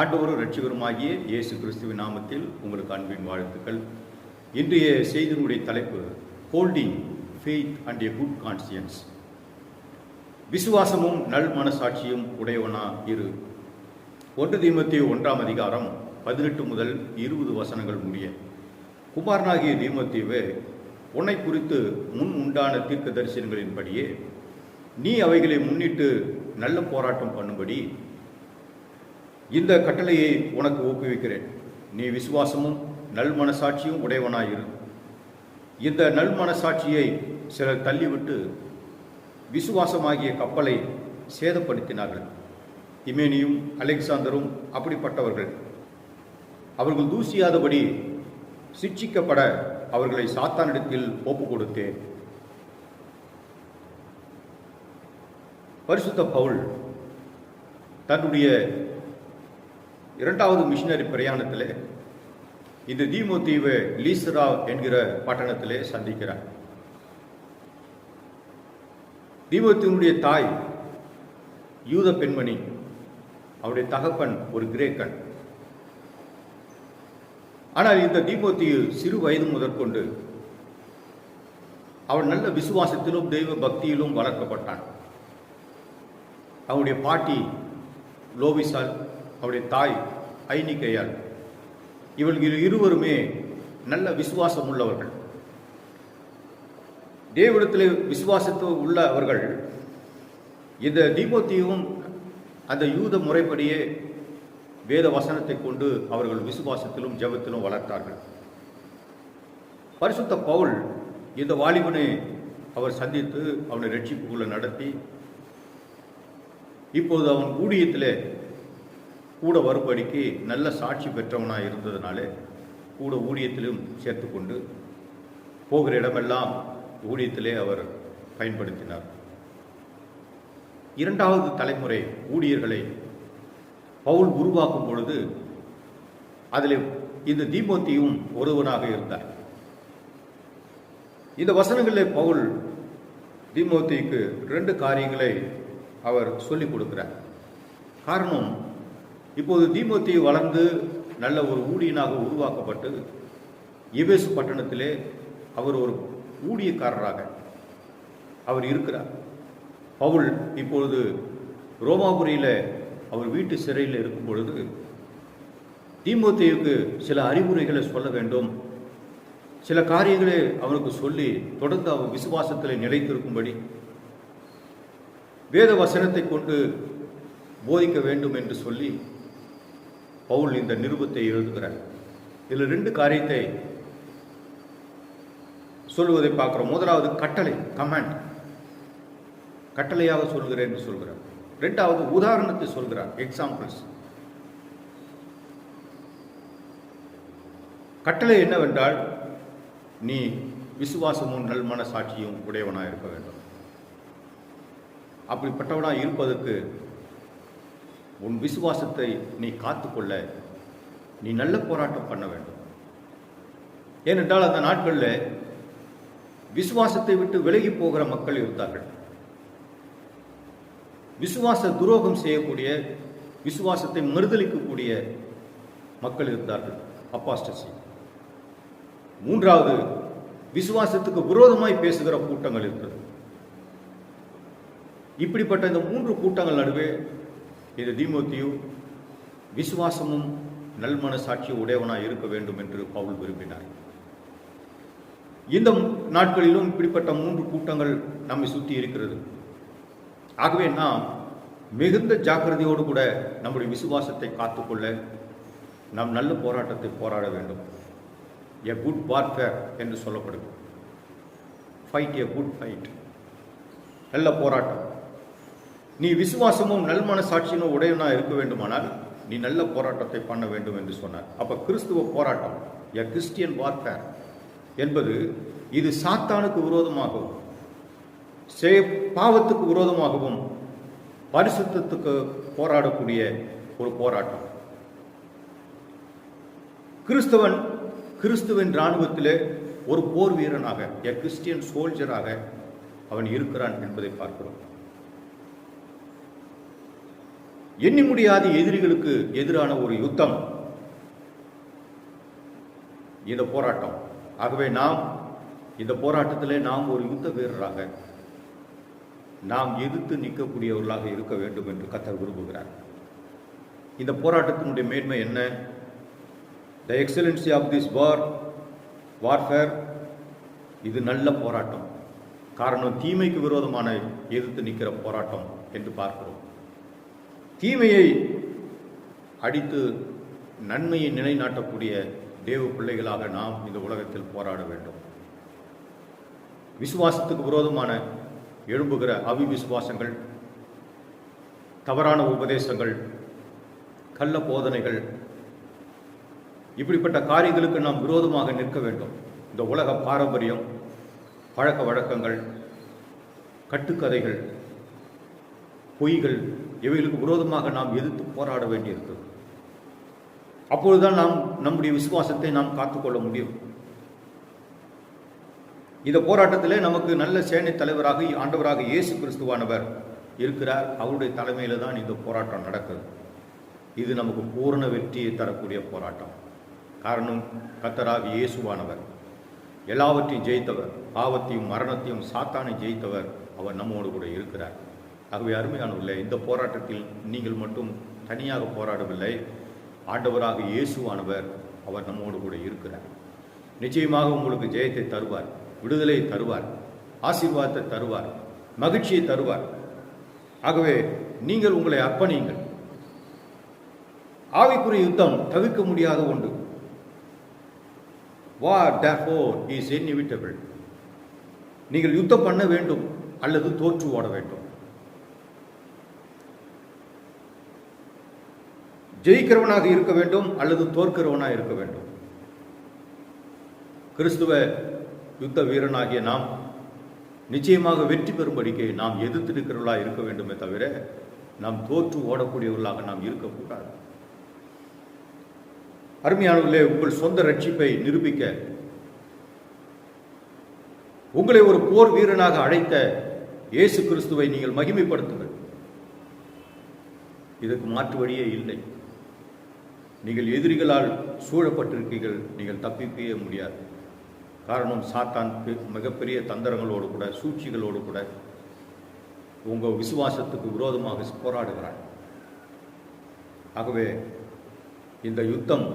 ஆண்டவரும் ரட்சிகருமாகிய இயேசு கிறிஸ்துவின் நாமத்தில் உங்களுக்கு அன்பின் வாழ்த்துக்கள். இன்றைய செய்தியினுடைய தலைப்பு holding faith and a good conscience விசுவாசமும் நல் மனசாட்சியும் உடையவனா இரு. ஒன்று தீமத்திய ஒன்றாம் அதிகாரம் பதினெட்டு முதல் இருபது வசனங்கள் முடிய. குமாரனாகிய தீமத்தீவே உன்னை குறித்து முன் உண்டான தீர்க்க தரிசனங்களின்படியே நீ அவைகளை முன்னிட்டு நல்ல போராட்டம் பண்ணும்படி இந்த கட்டளையை உனக்கு ஊக்குவிக்கிறேன். நீ விசுவாசமும் நல் மனசாட்சியும் உடையவனாயிரு. இந்த நல் மனசாட்சியை சிலர் தள்ளிவிட்டு விசுவாசமாகிய கப்பலை சேதப்படுத்தினார்கள். இமேனியும் அலெக்சாந்தரும் அப்படிப்பட்டவர்கள். அவர்கள் தூசியாதபடி சிக்ஷிக்கப்பட அவர்களை சாத்தானிடத்தில் ஒப்பு கொடுத்தேன். பரிசுத்த பவுல் தன்னுடைய இரண்டாவது மிஷினரி பிரயாணத்தில் இந்த தீமுத்தீவு லீசரா என்கிற பட்டணத்திலே சந்திக்கிறார். தீமோத்தினுடைய தாய் யூத பெண்மணி அவருடைய தகப்பன் ஒரு கிரேக்கன். ஆனால் இந்த தீமோத்தியு சிறு வயது முதற்கொண்டு அவன் நல்ல விசுவாசத்திலும் தெய்வ பக்தியிலும் வளர்க்கப்பட்டான். அவனுடைய பாட்டி லோவிசால் அவருடைய தாய் ஐனிக்கையால் இவர்கள் இருவருமே நல்ல விசுவாசம் உள்ளவர்கள். தேவனிடத்தில் விசுவாசத்து உள்ள அவர்கள் இந்த தீபோத்தியும் அந்த யூத முறைப்படியே வேத வசனத்தை கொண்டு அவர்கள் விசுவாசத்திலும் ஜெபத்திலும் வளர்த்தார்கள். பரிசுத்த பவுல் இந்த வாலிபனை அவர் சந்தித்து அவனை ரட்சிப்புக்குள்ள நடத்தி இப்போது அவன் ஊழியத்தில் கூட வரும்படிக்கு நல்ல சாட்சி பெற்றவனாக இருந்ததுனாலே கூட ஊழியத்திலும் சேர்த்து கொண்டு போகிற இடமெல்லாம் ஊழியத்திலே அவர் பயன்படுத்தினார். இரண்டாவது தலைமுறை ஊழியர்களை பவுல் உருவாக்கும் பொழுது அதில் இந்த தீபோத்தியும் ஒருவனாக இருந்தார். இந்த வசனங்களில் பவுல் தீமோத்திக்கு ரெண்டு காரியங்களை அவர் சொல்லிக் கொடுக்கிறார். காரணம் இப்போது தீமோத்தி வளர்ந்து நல்ல ஒரு ஊழியனாக உருவாக்கப்பட்டு எபேசு பட்டணத்திலே அவர் ஒரு ஊழியக்காரராக அவர் இருக்கிறார். பவுல் இப்பொழுது ரோமாபுரியில் அவர் வீட்டு சிறையில் இருக்கும் பொழுது தீமோத்தேவுக்கு சில அறிவுரைகளை சொல்ல வேண்டும். சில காரியங்களை அவனுக்கு சொல்லி தொடர்ந்து அவர் விசுவாசத்தில் நிலைத்திருக்கும்படி வேத வசனத்தை கொண்டு போதிக்க வேண்டும் என்று சொல்லி பவுல் இந்த நிருபத்தை எழுதுகிறார். இதில் ரெண்டு காரியத்தை சொல்லுவதை பார்க்குறோம். முதலாவது கட்டளை கமாண்ட் கட்டளையாக சொல்கிறேன் என்று சொல்கிறார். ரெண்டாவது உதாரணத்தை சொல்கிறார் எக்ஸாம்பிள்ஸ் கட்டளை என்னவென்றால் நீ விசுவாசமும் நல் மனசாட்சியும் உடையவனாக இருக்க வேண்டும். அப்படிப்பட்டவனாக இருப்பதற்கு உன் விசுவாசத்தை நீ காத்துக்கொள்ள நீ நல்ல போராட்டம் பண்ண வேண்டும். ஏனென்றால் அந்த நாட்களில் விசுவாசத்தை விட்டு விலகி போகிற மக்கள் இருந்தார்கள். விசுவாச துரோகம் செய்யக்கூடிய விசுவாசத்தை மறுதளிக்கக்கூடிய மக்கள் இருந்தார்கள். அப்பாஸ்டசி மூன்றாவது விசுவாசத்துக்கு விரோதமாய் பேசுகிற கூட்டங்கள் இருக்கிறது இப்படிப்பட்ட இந்த மூன்று கூட்டங்கள் நடுவே இந்த தீமோத்தியு விசுவாசமும் நல்மன சாட்சி உடையவனாக இருக்க வேண்டும் என்று பவுல் விரும்பினார். இந்த நாட்களிலும் இப்படிப்பட்ட மூன்று கூட்டங்கள் நம்மை சுற்றி இருக்கிறது. ஆகவே நாம் மிகுந்த ஜாக்கிரதையோடு கூட நம்முடைய விசுவாசத்தை காத்துக்கொள்ள நாம் நல்ல போராட்டத்தை போராட வேண்டும். எ குட் வார்ஃபேர் என்று சொல்லப்படுது ஃபைட் எ குட் ஃபைட் நல்ல போராட்டம். நீ விசுவாசமும் நல்மன சாட்சியினும் உடையவனா இருக்க வேண்டுமானால் நீ நல்ல போராட்டத்தை பண்ண வேண்டும் என்று சொன்னார். அப்ப கிறிஸ்துவ போராட்டம் எ கிறிஸ்டியன் வார்ஃபேர் என்பது இது சாத்தானுக்கு விரோதமாகவும் செய பாவத்துக்கு விரோதமாகவும் பரிசுத்தத்துக்கு போராடக்கூடிய ஒரு போராட்டம். கிறிஸ்தவன் கிறிஸ்துவின் இராணுவத்திலே ஒரு போர் வீரனாக எ கிறிஸ்டியன் சோல்ஜராக அவன் இருக்கிறான் என்பதை பார்க்கிறோம். எண்ணி முடியாத எதிரிகளுக்கு எதிரான ஒரு யுத்தம். இந்த போராட்டம். ஆகவே நாம் இந்த போராட்டத்திலே நாம் ஒரு யுத்த வீரராக நாம் எதிர்த்து நிற்கக்கூடியவர்களாக இருக்க வேண்டும் என்று கத்தர் விரும்புகிறார். இந்த போராட்டத்தினுடைய மேன்மை என்ன? The excellency of this war warfare இது நல்ல போராட்டம். காரணம் தீமைக்கு விரோதமான எதிர்த்து நிற்கிற போராட்டம் என்று பார்க்கிறோம். தீமையை அடித்து நன்மையை நிலைநாட்டக்கூடிய தேவ பிள்ளைகளாக நாம் இந்த உலகத்தில் போராட வேண்டும். விசுவாசத்துக்கு விரோதமான எழும்புகிற அவிவிசுவாசங்கள் தவறான உபதேசங்கள் கள்ள போதனைகள் இப்படிப்பட்ட காரியங்களுக்கு நாம் விரோதமாக நிற்க வேண்டும். இந்த உலக பாரம்பரியம் பழக்க வழக்கங்கள் கட்டுக்கதைகள் பொய்கள் இவைகளுக்கு விரோதமாக நாம் எதிர்த்து போராட வேண்டியிருக்கிறது. அப்பொழுதுதான் நாம் நம்முடைய விசுவாசத்தை நாம் காத்துக்கொள்ள முடியும். இந்த போராட்டத்திலே நமக்கு நல்ல சேனை தலைவராக ஆண்டவராக இயேசு கிறிஸ்துவானவர் இருக்கிறார். அவருடைய தலைமையில தான் இந்த போராட்டம் நடக்குது. இது நமக்கு பூரண வெற்றியை தரக்கூடிய போராட்டம். காரணம் கத்தராக இயேசுவானவர். எல்லாவற்றையும் ஜெயித்தவர் பாவத்தையும் மரணத்தையும் சாத்தானை ஜெயித்தவர் அவர் நம்மோடு கூட இருக்கிறார். ஆகவே அருமையானவர்களே இந்த போராட்டத்தில் நீங்கள் மட்டும் தனியாக போராடவில்லை ஆண்டவராக இயேசுவானவர் அவர் நம்மோடு கூட இருக்கிறார். நிச்சயமாக உங்களுக்கு ஜெயத்தை தருவார் விடுதலை தருவார் ஆசீர்வாதத்தை தருவார் மகிழ்ச்சியை தருவார். ஆகவே நீங்கள் உங்களை அர்ப்பணியுங்கள். ஆவிக்குரிய யுத்தம் தவிர்க்க முடியாத ஒன்று. வார் டேஃபோர் இஸ் இன்இவிட்டபிள் நீங்கள் யுத்தம் பண்ண வேண்டும் அல்லது தோற்று ஓட வேண்டும். ஜெயிக்கிறவனாக இருக்க வேண்டும் அல்லது தோற்கிறவனாக இருக்க வேண்டும். கிறிஸ்துவ யுத்த வீரனாகிய நாம் நிச்சயமாக வெற்றி பெறும்படிக்கு நாம் எதிர்த்து நிற்கிறவர்களாக இருக்க வேண்டுமே தவிர நாம் தோற்று ஓடக்கூடியவர்களாக நாம் இருக்கக்கூடாது. அருமையானவர்களே உங்கள் சொந்த ரட்சிப்பை நிரூபிக்க உங்களை ஒரு போர் வீரனாக அழைத்த இயேசு கிறிஸ்துவை நீங்கள் மகிமைப்படுத்துங்கள். இதற்கு மாற்று வழியே இல்லை. நீங்கள் எதிரிகளால் சூழப்பட்டிருக்கீர்கள் நீங்கள் தப்பிக்கவே முடியாது. காரணம் சாத்தான் மிகப்பெரிய தந்திரங்களோடு கூட சூழ்ச்சிகளோடு கூட உங்கள் விசுவாசத்துக்கு விரோதமாக போராடுகிறான் ஆகவே இந்த யுத்தம்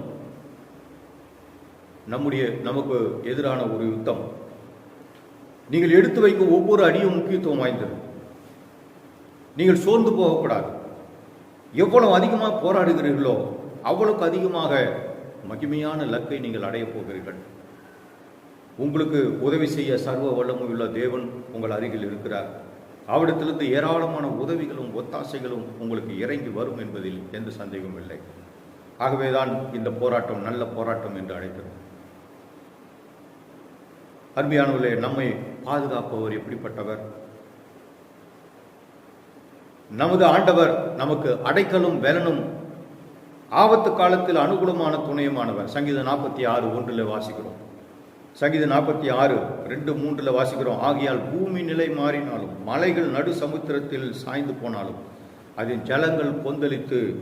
நம்முடைய நமக்கு எதிரான ஒரு யுத்தம். நீங்கள் எடுத்து வைக்கும் ஒவ்வொரு அடியும் முக்கியத்துவம் வாய்ந்தது. நீங்கள் சோர்ந்து போகக்கூடாது. எவ்வளவு அதிகமாக போராடுகிறீர்களோ அவ்வளவுக்கு அதிகமாக மகிமையான லக்கை நீங்கள் அடையப் போகிறீர்கள். உங்களுக்கு உதவி செய்ய சர்வ வல்லமும் உள்ள தேவன் உங்கள் அருகில் இருக்கிறார். அவரிடத்திலிருந்து ஏராளமான உதவிகளும் ஒத்தாசைகளும் உங்களுக்கு இறங்கி வரும் என்பதில் எந்த சந்தேகமும் இல்லை. ஆகவேதான் இந்த போராட்டம் நல்ல போராட்டம் என்று அழைக்கிறோம் அருமையானவர்களே நம்மை பாதுகாப்பவர் எப்படிப்பட்டவர்? நமது ஆண்டவர் நமக்கு அடைக்கலும் வேலனும் ஆபத்து காலத்தில் அனுகூலமான துணையுமானவர். சங்கீதம் நாற்பத்தி ஆறு ஒன்றில் வாசிக்கிறோம். சங்கீதம் நாற்பத்தி ஆறு ரெண்டு மூன்றில் வாசிக்கிறோம். ஆகையால் பூமி நிலை மாறினாலும் மலைகள் நடு சமுத்திரத்தில் சாய்ந்து போனாலும் அதன் ஜலங்கள் கொந்தளித்து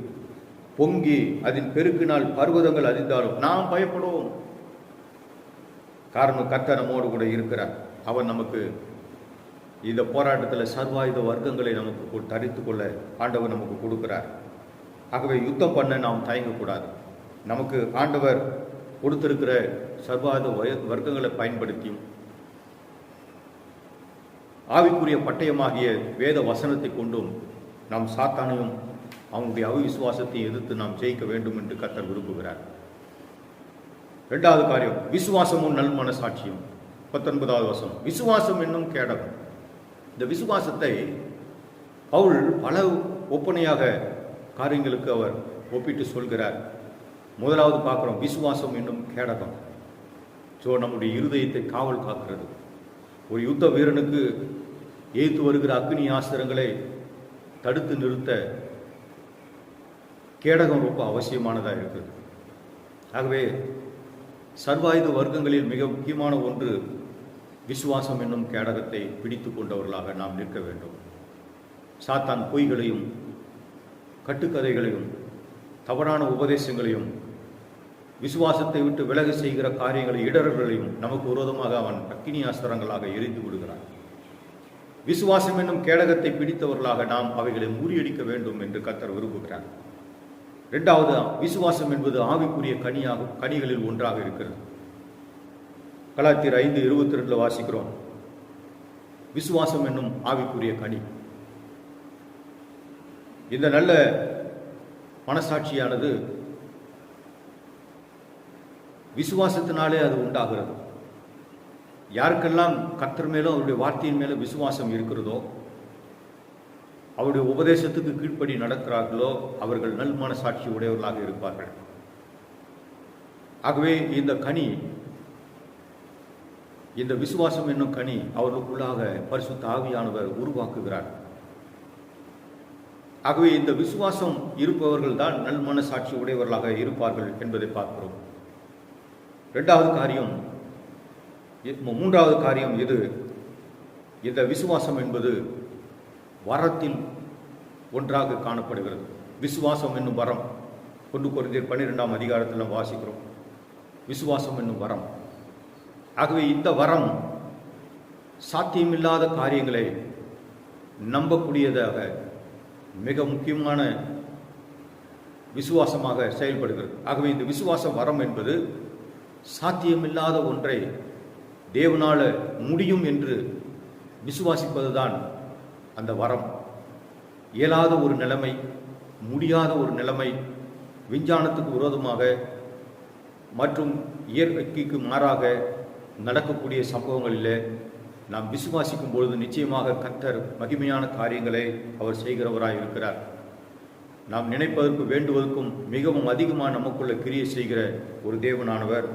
பொங்கி அதன் பெருக்கினால் பர்வதங்கள் அறிந்தாலும் நாம் பயப்படுவோம். காரணம் கத்தனமோடு நம்மோடு கூட இருக்கிறார். அவன் நமக்கு இந்த போராட்டத்தில் சர்வாயுத வர்க்கங்களை நமக்கு தரித்து கொள்ள ஆண்டவர் நமக்கு கொடுக்கிறார். ஆகவே யுத்தம் பண்ண நாம் தயங்கக்கூடாது. நமக்கு ஆண்டவர் கொடுத்திருக்கிற சர்வாத வய- வர்க்கங்களை பயன்படுத்தியும் ஆவிக்குரிய பட்டயமாகிய வேத வசனத்தை கொண்டும் நாம் சாத்தானையும் அவனுடைய அவிசுவாசத்தை எதிர்த்து நாம் ஜெயிக்க வேண்டும் என்று கத்தர் விரும்புகிறார். இரண்டாவது காரியம் விசுவாசமும் நல் மனசாட்சியும். பத்தொன்பதாவது வசனம் விசுவாசம் என்னும் கேடகம். இந்த விசுவாசத்தை பவுல் பல ஒப்பனையாக காரியங்களுக்கு அவர் ஒப்பிட்டு சொல்கிறார். முதலாவது பார்க்குறோம் விசுவாசம் என்னும் கேடகம். ஸோ நம்முடைய இருதயத்தை காவல் காக்கிறது. ஒரு யுத்த வீரனுக்கு எய்த்து வருகிற அக்னி ஆஸ்திரங்களை தடுத்து நிறுத்த கேடகம் ரொம்ப அவசியமானதாக இருக்குது. ஆகவே சர்வாயுத வர்க்கங்களில் மிக முக்கியமான ஒன்று விசுவாசம் என்னும் கேடகத்தை பிடித்து கொண்டவர்களாக நாம் நிற்க வேண்டும். சாத்தான் பொய்களையும் கட்டுக்கதைகளையும் தவறான உபதேசங்களையும் விசுவாசத்தை விட்டு விலக செய்கிற காரியங்களை இடர்களையும் நமக்கு விரோதமாக அவன் அக்கினி ஆஸ்திரங்களாக எரிந்து விடுகிறான். விசுவாசம் என்னும் கேடகத்தை பிடித்தவர்களாக நாம் அவைகளை முறியடிக்க வேண்டும் என்று கத்தர் விரும்புகிறார். இரண்டாவது விசுவாசம் என்பது ஆவிக்குரிய கனியாக கனிகளில் ஒன்றாக இருக்கிறது. கலாத்திர ஐந்து இருபத்தி ரெண்டில் வாசிக்கிறோம். விசுவாசம் என்னும் ஆவிக்குரிய கனி. இந்த நல்ல மனசாட்சியானது விசுவாசத்தினாலே அது உண்டாகிறது. யாருக்கெல்லாம் கத்தர் மேலும் அவருடைய வார்த்தையின் மேலும் விசுவாசம் இருக்கிறதோ அவருடைய உபதேசத்துக்கு கீழ்ப்படி நடக்கிறார்களோ அவர்கள் நல் மனசாட்சி உடையவர்களாக இருப்பார்கள். ஆகவே இந்த கனி இந்த விசுவாசம் என்னும் கனி அவர்களுக்குள்ளாக பரிசுத்த ஆவியானவர் உருவாக்குகிறார். ஆகவே இந்த விசுவாசம் இருப்பவர்கள் தான் நல் மனசாட்சி உடையவர்களாக இருப்பார்கள் என்பதை பார்க்கிறோம். ரெண்டாவது காரியம் மூன்றாவது காரியம் இது இந்த விசுவாசம் என்பது வரத்தில் ஒன்றாக காணப்படுகிறது. விசுவாசம் என்னும் வரம். கொண்டு குறைந்தர் பன்னிரெண்டாம் அதிகாரத்தில் வாசிக்கிறோம். விசுவாசம் என்னும் வரம். ஆகவே இந்த வரம் சாத்தியமில்லாத காரியங்களை நம்பக்கூடியதாக மிக முக்கியமான விசுவாசமாக செயல்படுகிறது. ஆகவே இந்த விசுவாச வரம் என்பது சாத்தியமில்லாத ஒன்றை தேவனால முடியும் என்று விசுவாசிப்பதுதான் அந்த வரம். இயலாத ஒரு நிலைமை முடியாத ஒரு நிலைமை விஞ்ஞானத்துக்கு விரோதமாக மற்றும் இயற்கைக்கு மாறாக நடக்கக்கூடிய சம்பவங்களில் நாம் விசுவாசிக்கும் பொழுது நிச்சயமாக கத்தர் மகிமையான காரியங்களை அவர் செய்கிறவராய் இருக்கிறார் நாம் நினைப்பதற்கு வேண்டுவதற்கும் மிகவும் அதிகமாக நமக்குள்ள கிரியை செய்கிற ஒரு தேவனானவர்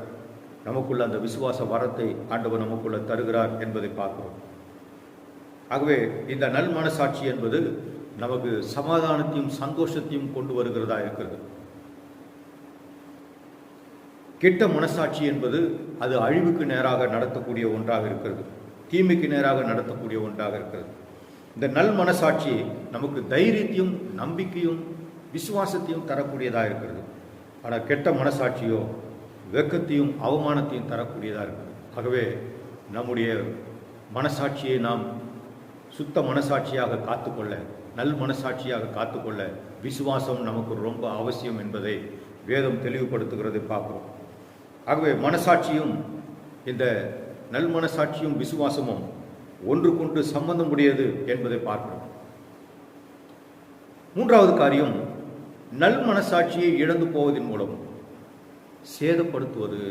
நமக்குள்ள அந்த விசுவாச வரத்தை ஆண்டவர் நமக்குள்ள தருகிறார் என்பதை பார்க்கிறோம். ஆகவே இந்த நல் மனசாட்சி என்பது நமக்கு சமாதானத்தையும் சந்தோஷத்தையும் கொண்டு வருகிறதா இருக்கிறது. கெட்ட மனசாட்சி என்பது அது அழிவுக்கு நேராக நடத்தக்கூடிய ஒன்றாக இருக்கிறது. தீமைக்கு நேராக நடத்தக்கூடிய ஒன்றாக இருக்கிறது. இந்த நல் மனசாட்சி நமக்கு தைரியத்தையும் நம்பிக்கையும் விசுவாசத்தையும் தரக்கூடியதாக இருக்கிறது. ஆனால் கெட்ட மனசாட்சியோ வெக்கத்தையும் அவமானத்தையும் தரக்கூடியதாக இருக்கிறது. ஆகவே நம்முடைய மனசாட்சியை நாம் சுத்த மனசாட்சியாக காத்துக்கொள்ள நல் மனசாட்சியாக காத்துக்கொள்ள விசுவாசம் நமக்கு ரொம்ப அவசியம் என்பதை வேதம் தெளிவுபடுத்துகிறது பார்க்குறோம். ஆகவே மனசாட்சியும் இந்த நல் மனசாட்சியும் விசுவாசமும் ஒன்றுக்கொன்று சம்பந்தம் உடையது என்பதை பார்க்கிறோம். மூன்றாவது காரியம் நல் மனசாட்சியை இழந்து போவதன் மூலம் சேதப்படுத்துவது.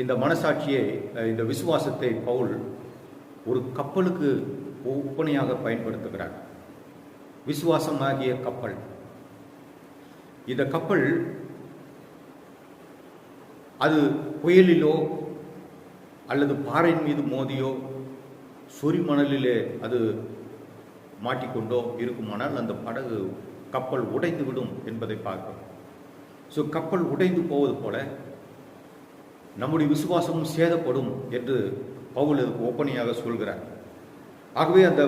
இந்த மனசாட்சியை இந்த விசுவாசத்தை பவுல் ஒரு கப்பலுக்கு ஒப்பனையாக பயன்படுத்துகிறார். விசுவாசமாகிய கப்பல். இந்த கப்பல் அது புயலிலோ அல்லது பாறையின் மீது மோதியோ சொறி மணலிலே அது மாட்டிக்கொண்டோ இருக்குமானால் அந்த படகு கப்பல் உடைந்து விடும் என்பதை பார்க்கிறோம். ஸோ கப்பல் உடைந்து போவது போல நம்முடைய விசுவாசமும் சேதப்படும் என்று பவுல் அதுக்கு ஒப்பனையாக சொல்கிறார். ஆகவே அந்த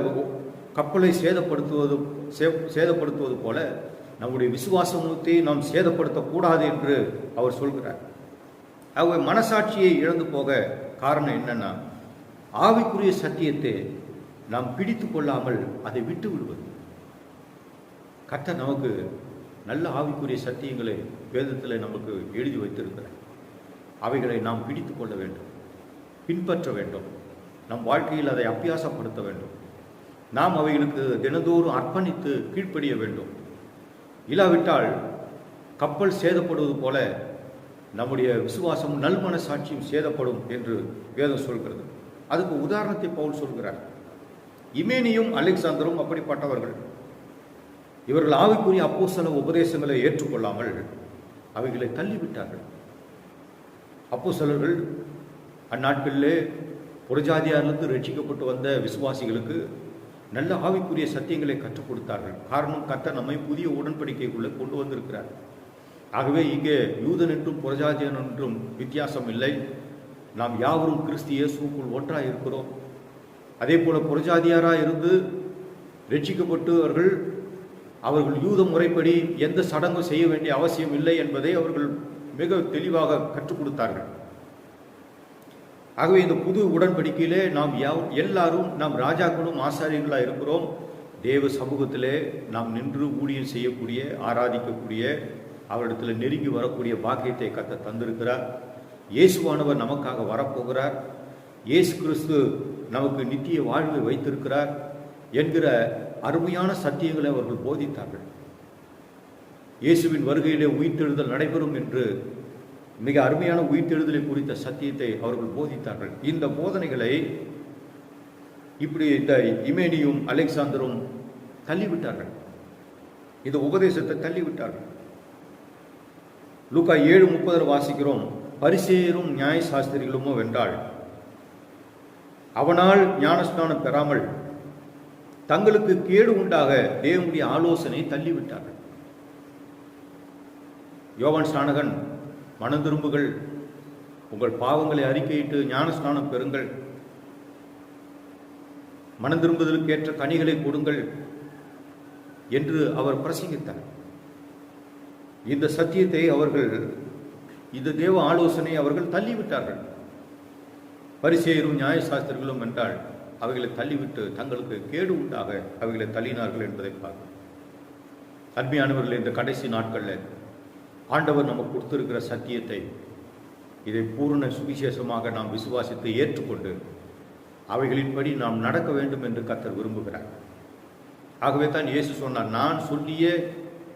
கப்பலை சேதப்படுத்துவது சே- சேதப்படுத்துவது போல நம்முடைய விசுவாசத்தை நாம் சேதப்படுத்தக்கூடாது என்று அவர் சொல்கிறார். அவங்க மனசாட்சியை இழந்து போக காரணம் என்னன்னா ஆவிக்குரிய சத்தியத்தை நாம் பிடித்து கொள்ளாமல் அதை விட்டு விடுவது. கர்த்தர் நமக்கு நல்ல ஆவிக்குரிய சத்தியங்களை வேதத்தில் நமக்கு எழுதி வைத்திருக்கிறார். அவைகளை நாம் பிடித்து கொள்ள வேண்டும் பின்பற்ற வேண்டும். நம் வாழ்க்கையில் அதை அபியாசப்படுத்த வேண்டும். நாம் அவைகளுக்கு தினந்தோறும் அர்ப்பணித்து கீழ்ப்படிய வேண்டும். இல்லாவிட்டால் கப்பல் சேதப்படுவது போல நம்முடைய விசுவாசமும் நல்மன சாட்சியும் சேதப்படும் என்று வேதம் சொல்கிறது. அதுக்கு உதாரணத்தை பவுல் சொல்கிறார். இமேனியும் அலெக்சாந்தரும் அப்படிப்பட்டவர்கள். இவர்கள் ஆவிக்குரிய அப்போ சில உபதேசங்களை ஏற்றுக்கொள்ளாமல் அவைகளை தள்ளிவிட்டார்கள். அப்போ சிலர்கள் அந்நாட்களிலே புறஜாதியாரிலிருந்து ரட்சிக்கப்பட்டு வந்த விசுவாசிகளுக்கு நல்ல ஆவிக்குரிய சத்தியங்களை கற்றுக் கொடுத்தார்கள். காரணம் கத்த நம்மை புதிய உடன்படிக்கைக்குள்ளே கொண்டு வந்திருக்கிறார். ஆகவே இங்கே யூதன் என்றும் புறஜாதியன் என்றும் வித்தியாசம் இல்லை. நாம் யாவரும் கிறிஸ்து இயேசுக்குள் ஒன்றாக இருக்கிறோம். அதே போல புரஜாதியாராக இருந்து ரட்சிக்கப்பட்டு அவர்கள் அவர்கள் யூத முறைப்படி எந்த சடங்கும் செய்ய வேண்டிய அவசியம் இல்லை என்பதை அவர்கள் மிக தெளிவாக கற்றுக் கொடுத்தார்கள். ஆகவே இந்த புது உடன்படிக்கையிலே நாம் யாவ் எல்லாரும் நாம் ராஜாக்களும் ஆசாரியர்களாக இருக்கிறோம். தேவ சமூகத்திலே நாம் நின்று ஊழியம் செய்யக்கூடிய ஆராதிக்கக்கூடிய அவரிடத்தில் நெருங்கி வரக்கூடிய பாக்கியத்தை கத்த தந்திருக்கிறார். இயேசுவானவர் நமக்காக வரப்போகிறார். இயேசு கிறிஸ்து நமக்கு நித்திய வாழ்வை வைத்திருக்கிறார் என்கிற அருமையான சத்தியங்களை அவர்கள் போதித்தார்கள். இயேசுவின் வருகையிலே உயிர்த்தெழுதல் நடைபெறும் என்று மிக அருமையான உயிர்த்தெழுதலை குறித்த சத்தியத்தை அவர்கள் போதித்தார்கள். இந்த போதனைகளை இப்படி இந்த இமேனியும் அலெக்சாந்தரும் தள்ளிவிட்டார்கள். இந்த உபதேசத்தை தள்ளிவிட்டார்கள். லூக்கா ஏழு முப்பதில் வாசிக்கிறோம் பரிசேரும் நியாய சாஸ்திரிகளுமோ வென்றாள். அவனால் ஞானஸ்நானம் பெறாமல் தங்களுக்கு கேடு உண்டாக தேவனுடைய ஆலோசனை தள்ளிவிட்டார்கள். யோகன் ஸ்நானகன் மனந்திரும்புகள் உங்கள் பாவங்களை அறிக்கையிட்டு ஞானஸ்நானம் பெறுங்கள். மனம் ஏற்ற கனிகளை கொடுங்கள் என்று அவர் பிரசங்கித்தார். இந்த சத்தியத்தை அவர்கள் இந்த தேவ ஆலோசனை அவர்கள் தள்ளிவிட்டார்கள். பரிசேயரும் நியாயசாஸ்திரிகளும் என்றால் அவைகளை தள்ளிவிட்டு தங்களுக்கு கேடு உண்டாக அவைகளை தள்ளினார்கள் என்பதை பார்க்கிறோம் அன்மையானவர்கள் இந்த கடைசி நாட்களில் ஆண்டவர் நமக்கு கொடுத்திருக்கிற சத்தியத்தை இதை பூர்ண சுவிசேஷமாக நாம் விசுவாசித்து ஏற்றுக்கொண்டு அவைகளின்படி நாம் நடக்க வேண்டும் என்று கத்தர் விரும்புகிறார். ஆகவே தான் இயேசு சொன்னார் நான் சொல்லிய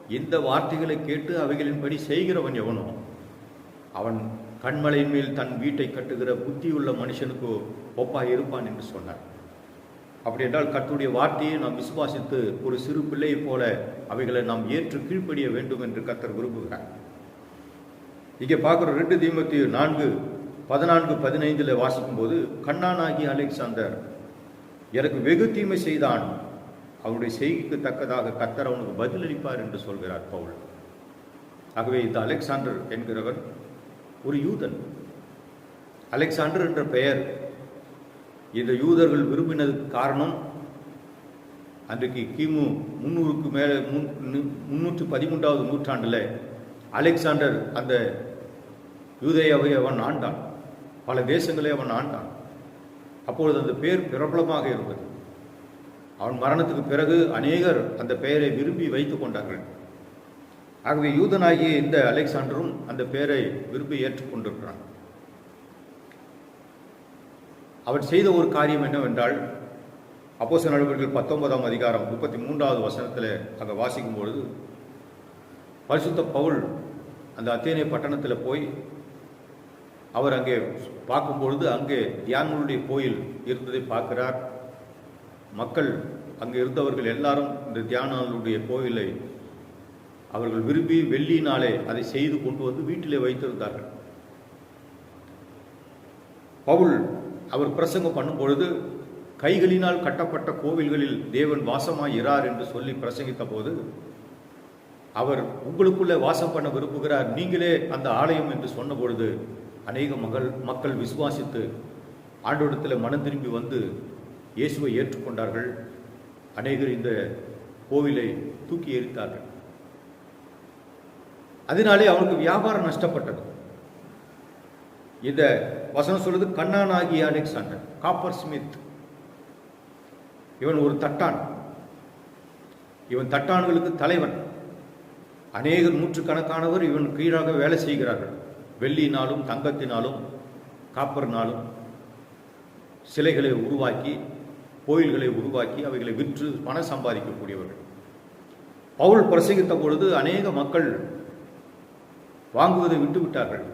இந்த வார்த்தைகளை கேட்டு அவைகளின்படி செய்கிறவன் எவனோ அவன் கண்மலையின் மேல் தன் வீட்டை கட்டுகிற புத்தியுள்ள மனுஷனுக்கு ஒப்பாக இருப்பான் என்று சொன்னார் அப்படி என்றால் கத்துடைய வார்த்தையை நாம் விசுவாசித்து ஒரு சிறு பிள்ளையைப் போல அவைகளை நாம் ஏற்று கீழ்ப்படிய வேண்டும் என்று கத்தர் விரும்புகிறார். இங்கே பார்க்குற ரெண்டு தீமத்தி நான்கு பதினான்கு பதினைந்தில் வாசிக்கும்போது கண்ணானாகி அலெக்சாந்தர் எனக்கு வெகு தீமை செய்தான் அவனுடைய செய்கைக்கு தக்கதாக கத்தர் அவனுக்கு பதிலளிப்பார் என்று சொல்கிறார் பவுல். ஆகவே இந்த அலெக்சாண்டர் என்கிறவர் ஒரு யூதன். அலெக்சாண்டர் என்ற பெயர் இந்த யூதர்கள் விரும்பினதுக்கு காரணம் அன்றைக்கு கிமு முன்னூறுக்கு மேலே முன் முன்னூற்று பதிமூன்றாவது நூற்றாண்டில் அலெக்சாண்டர் அந்த யூதையாவை அவன் ஆண்டான். பல தேசங்களை அவன் ஆண்டான். அப்பொழுது அந்த பேர் பிரபலமாக இருந்தது. அவன் மரணத்துக்கு பிறகு அநேகர் அந்த பெயரை விரும்பி வைத்துக் கொண்டார்கள். ஆகவே யூதனாகிய இந்த அலெக்சாண்டரும் அந்த பெயரை விரும்பி ஏற்றுக்கொண்டிருக்கிறான் அவன் செய்த ஒரு காரியம் என்னவென்றால் அப்போச நடவடிக்கைகள் பத்தொன்பதாம் அதிகாரம் முப்பத்தி மூன்றாவது வசனத்தில் அங்கே வாசிக்கும் பொழுது பரிசுத்த பவுல் அந்த அத்தேனை பட்டணத்தில் போய் அவர் அங்கே பார்க்கும்பொழுது அங்கே தியான்களுடைய கோயில் இருந்ததை பார்க்கிறார். மக்கள் அங்கே இருந்தவர்கள் எல்லாரும் இந்த தியானங்களுடைய கோவிலை அவர்கள் விரும்பி வெள்ளியினாலே அதை செய்து கொண்டு வந்து வீட்டிலே வைத்திருந்தார்கள். பவுல் அவர் பிரசங்கம் பண்ணும் பொழுது கைகளினால் கட்டப்பட்ட கோவில்களில் தேவன் வாசமாய் என்று சொல்லி பிரசங்கித்த போது அவர் உங்களுக்குள்ளே வாசம் பண்ண விரும்புகிறார் நீங்களே அந்த ஆலயம் என்று சொன்ன பொழுது அநேக மகள் மக்கள் விசுவாசித்து ஆண்டோடத்தில் மனம் திரும்பி வந்து இயேசுவை ஏற்றுக்கொண்டார்கள். அநேகர் இந்த கோவிலை தூக்கி எரித்தார்கள் அதனாலே அவருக்கு வியாபாரம் நஷ்டப்பட்டது. இந்த வசனம் சொல்றது கண்ணானாகிய அலெக்சாண்டர் காப்பர் ஸ்மித். இவன் ஒரு தட்டான். இவன் தட்டான்களுக்கு தலைவன். அநேகர் நூற்றுக்கணக்கானவர் இவன் கீழாக வேலை செய்கிறார்கள். வெள்ளினாலும் தங்கத்தினாலும் காப்பர்னாலும் சிலைகளை உருவாக்கி கோயில்களை உருவாக்கி அவைகளை விற்று பணம் சம்பாதிக்கக்கூடியவர்கள். பவுல் பிரசங்கித்த பொழுது அநேக மக்கள் வாங்குவதை விட்டு விட்டார்கள்.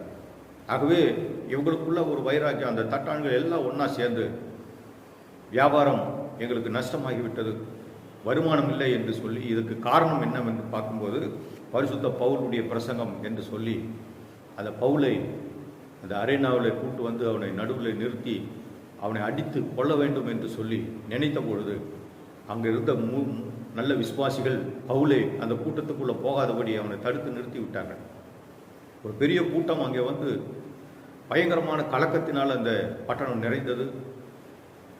ஆகவே இவங்களுக்குள்ள ஒரு வைராக்கியம் அந்த தட்டான்கள் எல்லாம் ஒன்றா சேர்ந்து வியாபாரம் எங்களுக்கு நஷ்டமாகிவிட்டது வருமானம் இல்லை என்று சொல்லி இதுக்கு காரணம் என்னவென்று பார்க்கும்போது பரிசுத்த பவுலுடைய பிரசங்கம் என்று சொல்லி அந்த பவுலை அந்த அரேனாவில் கூட்டு வந்து அவனை நடுவில் நிறுத்தி அவனை அடித்து கொள்ள வேண்டும் என்று சொல்லி நினைத்த பொழுது அங்கே இருந்த மூ நல்ல விசுவாசிகள் பவுலை அந்த கூட்டத்துக்குள்ளே போகாதபடி அவனை தடுத்து நிறுத்தி விட்டாங்க ஒரு பெரிய கூட்டம் அங்கே வந்து பயங்கரமான கலக்கத்தினால் அந்த பட்டணம் நிறைந்தது.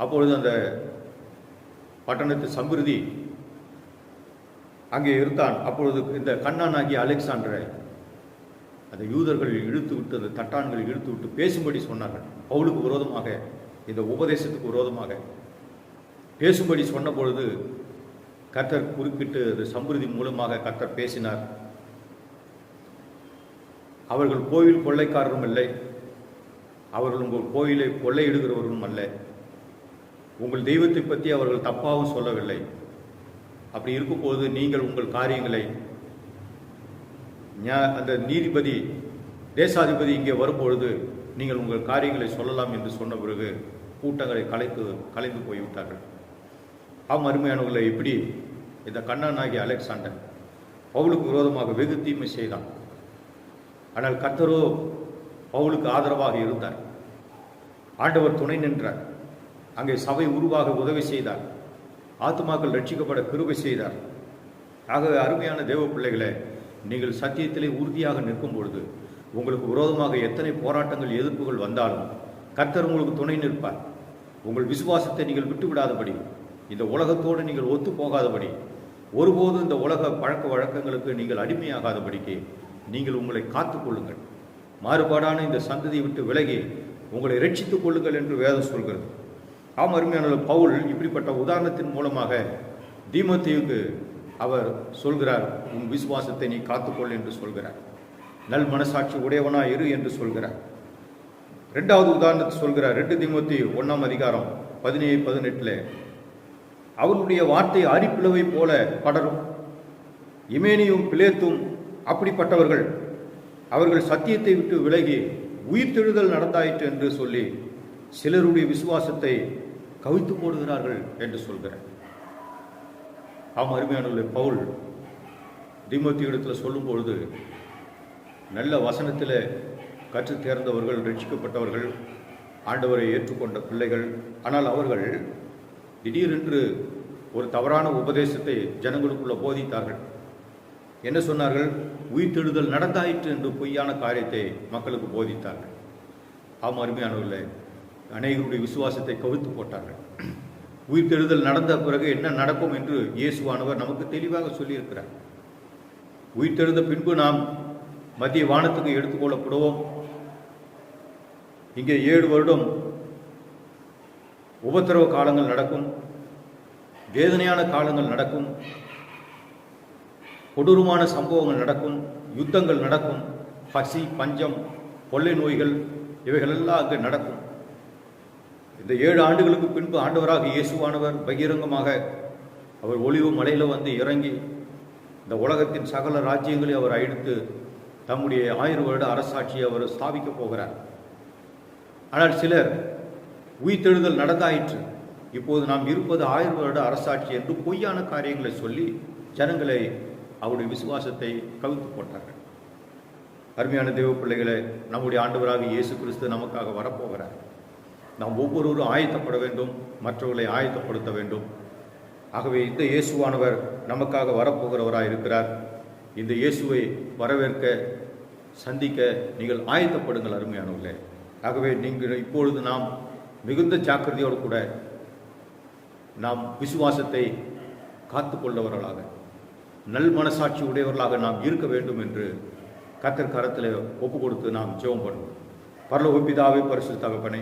அப்பொழுது அந்த பட்டணத்து சம்பிருதி அங்கே இருந்தான். அப்பொழுது இந்த கண்ணானாகிய அலெக்சாண்டரை அந்த யூதர்கள் இழுத்து விட்டு அந்த தட்டான்களை இழுத்து விட்டு பேசும்படி சொன்னார்கள். பவுலுக்கு விரோதமாக இந்த உபதேசத்துக்கு விரோதமாக பேசும்படி சொன்ன பொழுது கர்த்தர் குறுக்கிட்டு அது மூலமாக கர்த்தர் பேசினார். அவர்கள் கோவில் கொள்ளைக்காரரும் இல்லை அவர்கள் உங்கள் கோயிலை கொள்ளையிடுகிறவர்களும் அல்ல. உங்கள் தெய்வத்தை பற்றி அவர்கள் தப்பாகவும் சொல்லவில்லை. அப்படி இருக்கும்போது நீங்கள் உங்கள் காரியங்களை அந்த நீதிபதி தேசாதிபதி இங்கே வரும்பொழுது நீங்கள் உங்கள் காரியங்களை சொல்லலாம் என்று சொன்ன பிறகு கூட்டங்களை கலைத்து கலைந்து போய்விட்டார்கள். ஆம் அருமையானவர்களை இப்படி இந்த கண்ணனாகிய அலெக்சாண்டர் பவுலுக்கு விரோதமாக வெகு தீமை செய்தான். ஆனால் கர்த்தரோ பவுலுக்கு ஆதரவாக இருந்தார். ஆண்டவர் துணை நின்றார். அங்கே சபை உருவாக உதவி செய்தார். ஆத்துமாக்கள் ரட்சிக்கப்பட கிருபை செய்தார். ஆகவே அருமையான தேவ பிள்ளைகளை நீங்கள் சத்தியத்திலே உறுதியாக நிற்கும் பொழுது உங்களுக்கு விரோதமாக எத்தனை போராட்டங்கள் எதிர்ப்புகள் வந்தாலும் கர்த்தர் உங்களுக்கு துணை நிற்பார். உங்கள் விசுவாசத்தை நீங்கள் விட்டுவிடாதபடி இந்த உலகத்தோடு நீங்கள் ஒத்து போகாதபடி ஒருபோதும் இந்த உலக பழக்க வழக்கங்களுக்கு நீங்கள் அடிமையாகாதபடிக்கு நீங்கள் உங்களை காத்து கொள்ளுங்கள். மாறுபாடான இந்த சந்ததியை விட்டு விலகி உங்களை ரட்சித்துக் கொள்ளுங்கள் என்று வேதம் சொல்கிறது. ஆம் அருமையான பவுல் இப்படிப்பட்ட உதாரணத்தின் மூலமாக தீமத்தியுக்கு அவர் சொல்கிறார் உன் விசுவாசத்தை நீ காத்துக்கொள் என்று சொல்கிறார். நல் மனசாட்சி உடையவனா இரு என்று சொல்கிறார். ரெண்டாவது உதாரணத்தை சொல்கிறார் ரெண்டு திமுத்தி ஒன்றாம் அதிகாரம் பதினேழு பதினெட்டில் அவர்களுடைய வார்த்தை அரிப்பிளவை போல படரும். இமேனியும் பிளேத்தும் அப்படிப்பட்டவர்கள். அவர்கள் சத்தியத்தை விட்டு விலகி உயிர்த்தெழுதல் நடந்தாயிற்று என்று சொல்லி சிலருடைய விசுவாசத்தை கவித்து போடுகிறார்கள் என்று சொல்கிறார். ஆம் அருமையானவர்களே பவுல் திமுத்தி இடத்துல சொல்லும் பொழுது நல்ல வசனத்தில் கற்று தேர்ந்தவர்கள் ரட்சிக்கப்பட்டவர்கள் ஆண்டவரை ஏற்றுக்கொண்ட பிள்ளைகள். ஆனால் அவர்கள் திடீரென்று ஒரு தவறான உபதேசத்தை ஜனங்களுக்குள்ள போதித்தார்கள். என்ன சொன்னார்கள்? உயிர்த்தெழுதல் நடந்தாயிற்று என்று பொய்யான காரியத்தை மக்களுக்கு போதித்தார்கள். ஆம் அருமையானவர்களே அநேகருடைய விசுவாசத்தை கவிழ்த்து போட்டார்கள். உயிர்த்தெழுதல் நடந்த பிறகு என்ன நடக்கும் என்று இயேசுவானவர் நமக்கு தெளிவாக சொல்லியிருக்கிறார். உயிர்த்தெழுந்த பின்பு நாம் மத்திய வானத்துக்கு எடுத்துக்கொள்ளப்படுவோம். இங்கே ஏழு வருடம் உபத்திரவ காலங்கள் நடக்கும் வேதனையான காலங்கள் நடக்கும் கொடூரமான சம்பவங்கள் நடக்கும் யுத்தங்கள் நடக்கும் பசி பஞ்சம் கொள்ளை நோய்கள் இவைகளெல்லாம் அங்கே நடக்கும். இந்த ஏழு ஆண்டுகளுக்கு பின்பு ஆண்டவராக இயேசுவானவர் பகிரங்கமாக அவர் ஒளிவு மலையில் வந்து இறங்கி இந்த உலகத்தின் சகல ராஜ்யங்களை அவர் அழித்து தம்முடைய ஆயிரம் வருட அரசாட்சியை அவர் ஸ்தாபிக்கப் போகிறார். ஆனால் சிலர் உயிர்த்தெழுதல் நடந்தாயிற்று. இப்போது நாம் இருப்பது ஆயிரம் வருட அரசாட்சி என்று பொய்யான காரியங்களை சொல்லி ஜனங்களை அவருடைய விசுவாசத்தை கவிழ்த்து போட்டார்கள். அருமையான தெய்வ பிள்ளைகளை நம்முடைய ஆண்டவராக இயேசு கிறிஸ்து நமக்காக வரப்போகிறார். நாம் ஒவ்வொருவரும் ஆயத்தப்பட வேண்டும் மற்றவர்களை ஆயத்தப்படுத்த வேண்டும். ஆகவே இந்த இயேசுவானவர் நமக்காக வரப்போகிறவராக இருக்கிறார் இந்த இயேசுவை வரவேற்க சந்திக்க நீங்கள் ஆயத்தப்படுங்கள் அருமையானவர்களே. ஆகவே நீங்கள் இப்பொழுது நாம் மிகுந்த ஜாக்கிரதையோடு கூட நாம் விசுவாசத்தை காத்துக்கொள்ளவர்களாக நல் மனசாட்சி உடையவர்களாக நாம் இருக்க வேண்டும் என்று கத்தர் கரத்தில் ஒப்பு கொடுத்து நாம் ஜெபம் பண்ணுவோம். பரல ஒப்பிதாவே பரிசு தகப்பனை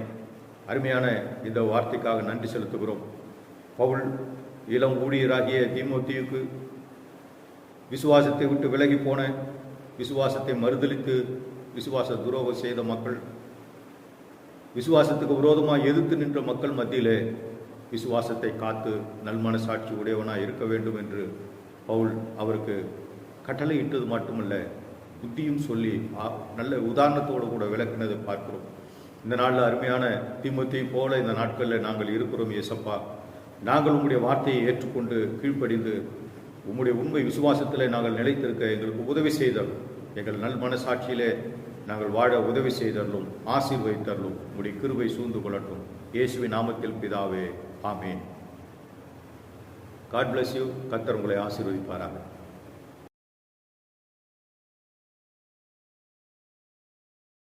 அருமையான இந்த வார்த்தைக்காக நன்றி செலுத்துகிறோம். பவுல் இளம் ஊழியராகிய திமுத்தியுக்கு விசுவாசத்தை விட்டு விலகி போன விசுவாசத்தை மறுதளித்து விசுவாச துரோகம் செய்த மக்கள். விசுவாசத்துக்கு விரோதமாக எதிர்த்து நின்ற மக்கள் மத்தியிலே விசுவாசத்தை காத்து நல்மனசாட்சி உடையவனாக இருக்க வேண்டும் என்று பவுல் அவருக்கு கட்டளை இட்டது மட்டுமல்ல புத்தியும் சொல்லி நல்ல உதாரணத்தோடு கூட விளக்கினதை பார்க்கிறோம். இந்த நாளில் அருமையான திமுத்தையும் போல இந்த நாட்களில் நாங்கள் இருக்கிறோம் இயேசப்பா. நாங்கள் உங்களுடைய வார்த்தையை ஏற்றுக்கொண்டு கீழ்ப்படிந்து உம்முடைய உண்மை விசுவாசத்திலே நாங்கள் நிலைத்திருக்க எங்களுக்கு உதவி செய்தாலும் எங்கள் நல் மனசாட்சியிலே நாங்கள் வாழ உதவி செய்தரலும் ஆசீர்வதித்தரலும் உம்முடைய கிருவை சூழ்ந்து கொள்ளட்டும். இயேசுவி நாமத்தில் பிதாவே ஆமேன். காட் பிளஸ் யூ கத்தர் உங்களை ஆசீர்வதிப்பாராக.